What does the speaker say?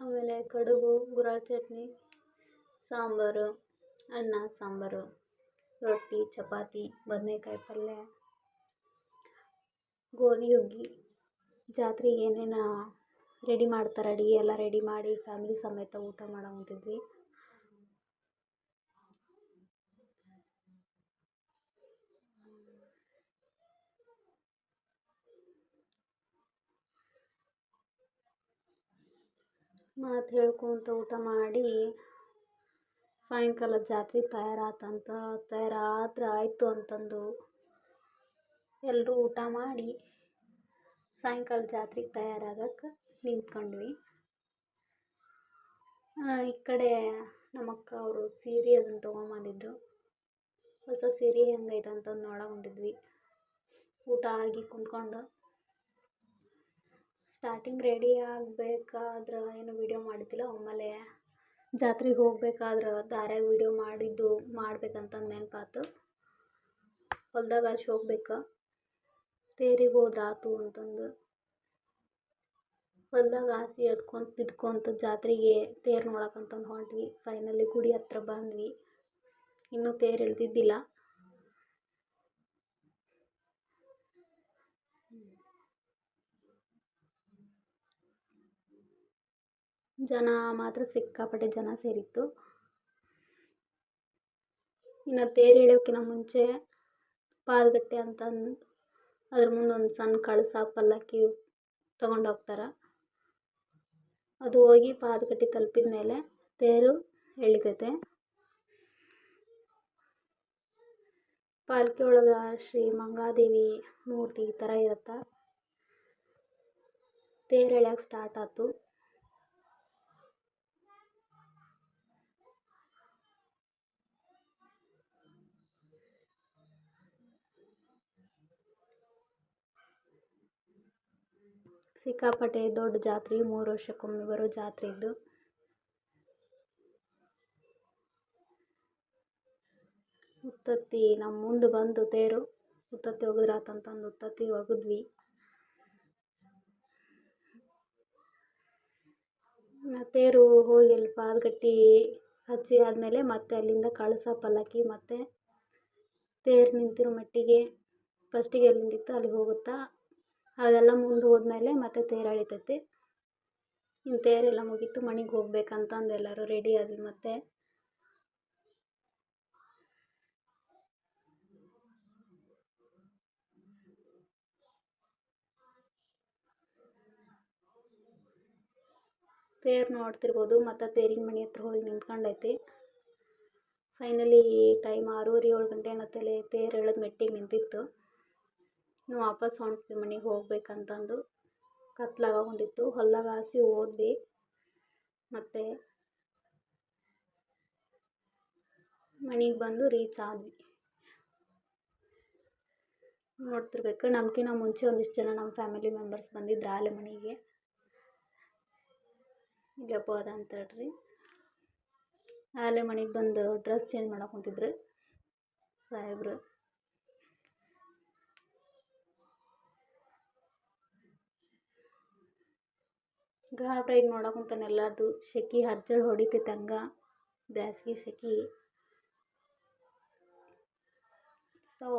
ಆಮೇಲೆ ಕಡುಬು ಗುರಾಳ್ ಚಟ್ನಿ, ಸಾಂಬಾರು, ಅನ್ನ, ಸಾಂಬಾರು, ರೊಟ್ಟಿ, ಚಪಾತಿ, ಬದನೇಕಾಯಿ ಪಲ್ಯ, ಗೋಧಿ, ಹುಗ್ಗಿ. ಜಾತ್ರೆಗೆ ಏನೇನು ರೆಡಿ ಮಾಡ್ತಾರೆ? ಅಡುಗೆ ಎಲ್ಲ ರೆಡಿ ಮಾಡಿ ಫ್ಯಾಮಿಲಿ ಸಮೇತ ಊಟ ಮಾಡೋ ಮಾತು ಹೇಳ್ಕೊತ ಊಟ ಮಾಡಿ ಸಾಯಂಕಾಲ ಜಾತ್ರೆ ತಯಾರಾತಂತ, ತಯಾರಾದ್ರೆ ಆಯಿತು ಅಂತಂದು ಎಲ್ಲರೂ ಊಟ ಮಾಡಿ ಸಾಯಂಕಾಲ ಜಾತ್ರೆಗೆ ತಯಾರಾಗಕ್ಕೆ ನಿಂತ್ಕೊಂಡ್ವಿ. ಈ ಕಡೆ ನಮ್ಮ ಅಕ್ಕ ಅವರು ಸೀರೆ ಅದನ್ನು ತೊಗೊಂಬಂದಿದ್ರು. ಹೊಸ ಸೀರೆ ಹೆಂಗೈತೆ ಅಂತಂದು ಹೊಂಟಿದ್ವಿ ಊಟ ಆಗಿ ಕುಂತ್ಕೊಂಡು ಸ್ಟಾರ್ಟಿಂಗ್ ರೆಡಿ ಆಗಬೇಕಾದ್ರೆ ಏನು ವೀಡಿಯೋ ಮಾಡಿದ್ದಿಲ್ಲ? ಆಮೇಲೆ ಜಾತ್ರೆಗೆ ಹೋಗ್ಬೇಕಾದ್ರೆ ದಾರ್ಯಾಗ ವೀಡಿಯೋ ಮಾಡಿದ್ದು ಮಾಡ್ಬೇಕಂತಂದು ನೆನಪಾತು. ಹೊಲ್ದಾಗ ಅಷ್ಟು ಹೋಗ್ಬೇಕು. ತೇರಿಗೆ ಹೋದ್ರೆ ಆತು ಅಂತಂದು. ಹೊಲ್ದಾಗ ಹಾಸಿ ಅದ್ಕೊಂತ ಬಿದ್ಕೊಂತ ಜಾತ್ರೆಗೆ ತೇರು ನೋಡಕ್ಕಂತಂದು ಹೊಂಟ್ವಿ. ಫೈನಲಿ ಗುಡಿ ಹತ್ರ ಬಂದ್ವಿ. ಇನ್ನೂ ತೇರು ಇಳ್ದಿದ್ದಿಲ್ಲ. ಜನ ಮಾತ್ರ ಸಿಕ್ಕಾಪಟ್ಟೆ ಜನ ಸೇರಿತ್ತು. ಇನ್ನು ತೇರು ಎಳೆಯೋಕ್ಕಿಂತ ಮುಂಚೆ ಪಾಲ್ಗಟ್ಟೆ ಅಂತಂದು ಅದ್ರ ಮುಂದೆ ಒಂದು ಸಣ್ಣ ಕಳಸ ಪಲ್ಲಕ್ಕಿ ತಗೊಂಡು ಹೋಗ್ತಾರೆ. ಅದು ಹೋಗಿ ಪಾದಗಟ್ಟಿ ತಲುಪಿದ ಮೇಲೆ ತೇರು ಎಳಿತೈತೆ. ಪಾಲ್ಕಿ ಒಳಗೆ ಶ್ರೀ ಮಂಗಳಾದೇವಿ ಮೂರ್ತಿ ಈ ಥರ ಇರುತ್ತೆ. ತೇರು ಎಳ್ಯಕ್ಕೆ ಸ್ಟಾರ್ಟ್ ಆಯ್ತು ಸಿಕ್ಕಾಪಟ್ಟೆ ದೊಡ್ಡ ಜಾತ್ರೆ, ಮೂರು ವರ್ಷಕ್ಕೊಮ್ಮೆ ಬರೋ ಜಾತ್ರೆ ಇದು. ಉತ್ತತ್ತಿ ನಮ್ಮ ಮುಂದೆ ಬಂದು ತೇರು. ಉತ್ತತ್ತಿ ಒಗದ್ರಾತಂತಂದು ಉತ್ತತ್ತಿ ಒಗದ್ವಿ ತೇರು ಹೋಗಿ ಅಲ್ಲಿ ಪಾದಗಟ್ಟಿ ಹಚ್ಚಿ ಆದಮೇಲೆ ಮತ್ತೆ ಅಲ್ಲಿಂದ ಕಳಸ ಪಲ್ಲಕ್ಕಿ ಮತ್ತು ತೇರು ನಿಂತಿರೋ ಮಟ್ಟಿಗೆ ಫಸ್ಟಿಗೆ ಎಲ್ಲಿಂದಿತ್ತು ಅಲ್ಲಿಗೆ ಹೋಗುತ್ತಾ ಅದೆಲ್ಲ ಮುಂದೆ ಹೋದ್ಮೇಲೆ ಮತ್ತೆ ತೇರು ಎಳಿತೈತಿ ಇನ್ನು ತೇರೆಲ್ಲ ಮುಗೀತು, ಮನೆಗೆ ಹೋಗ್ಬೇಕಂತಂದು ಎಲ್ಲರೂ ರೆಡಿ ಆದ್ವಿ ಮತ್ತೆ. ತೇರು ನೋಡ್ತಿರ್ಬೋದು, ಮತ್ತು ತೇರಿನ ಮನೆ ಹತ್ರ ಹೋಗಿ ನಿಂತ್ಕೊಂಡೈತಿ. ಫೈನಲಿ ಟೈಮ್ ಆರೂವರೆ ಏಳು ಗಂಟೆ ಅನ್ನತ್ತಲೆ ತೇರು ಎಳೆದು ಮೆಟ್ಟಿಗೆ ನಿಂತಿತ್ತು. ನಾವು ವಾಪಸ್ ಹೊಂಟ್ವಿ ಮನೆಗೆ ಹೋಗ್ಬೇಕಂತಂದು ಕತ್ಲಾಗೊಂಡಿತ್ತು ಹೊಲ್ದಾಗ ಹಾಸಿ ಹೋದ್ವಿ. ಮತ್ತು ಮನೆಗೆ ಬಂದು ರೀಚ್ ಆದ್ವಿ. ನೋಡ್ತಿರ್ಬೇಕು. ನಮ್ಕಿನ್ನ ಮುಂಚೆ ಒಂದಿಷ್ಟು ಜನ ನಮ್ಮ ಫ್ಯಾಮಿಲಿ ಮೆಂಬರ್ಸ್ ಬಂದಿದ್ರು ಆಲೆ ಮನೆಗೆ. ಇಲ್ಲಪ್ಪ ಅದ ಅಂತ ಹೇಳ್ರಿ. ಆಲೆ ಮನೆಗೆ ಬಂದು ಡ್ರೆಸ್ ಚೇಂಜ್ ಮಾಡಕ್ಕೆ ಕುಂತಿದ್ರು ಸಾಹೇಬ್ರು. ಗಾಬ್ರಾಗಿ ನೋಡಕ್ಕೆ ಕುಂತಾನೆ ಎಲ್ಲಾರ್ದು. ಸೆಖಿ ಹರ್ಜಲ್ ಹೊಡಿತೈತೆ ಹಂಗೆ ಬ್ಯಾಸ್ಗೆ ಸೆಖಿ ಸೊ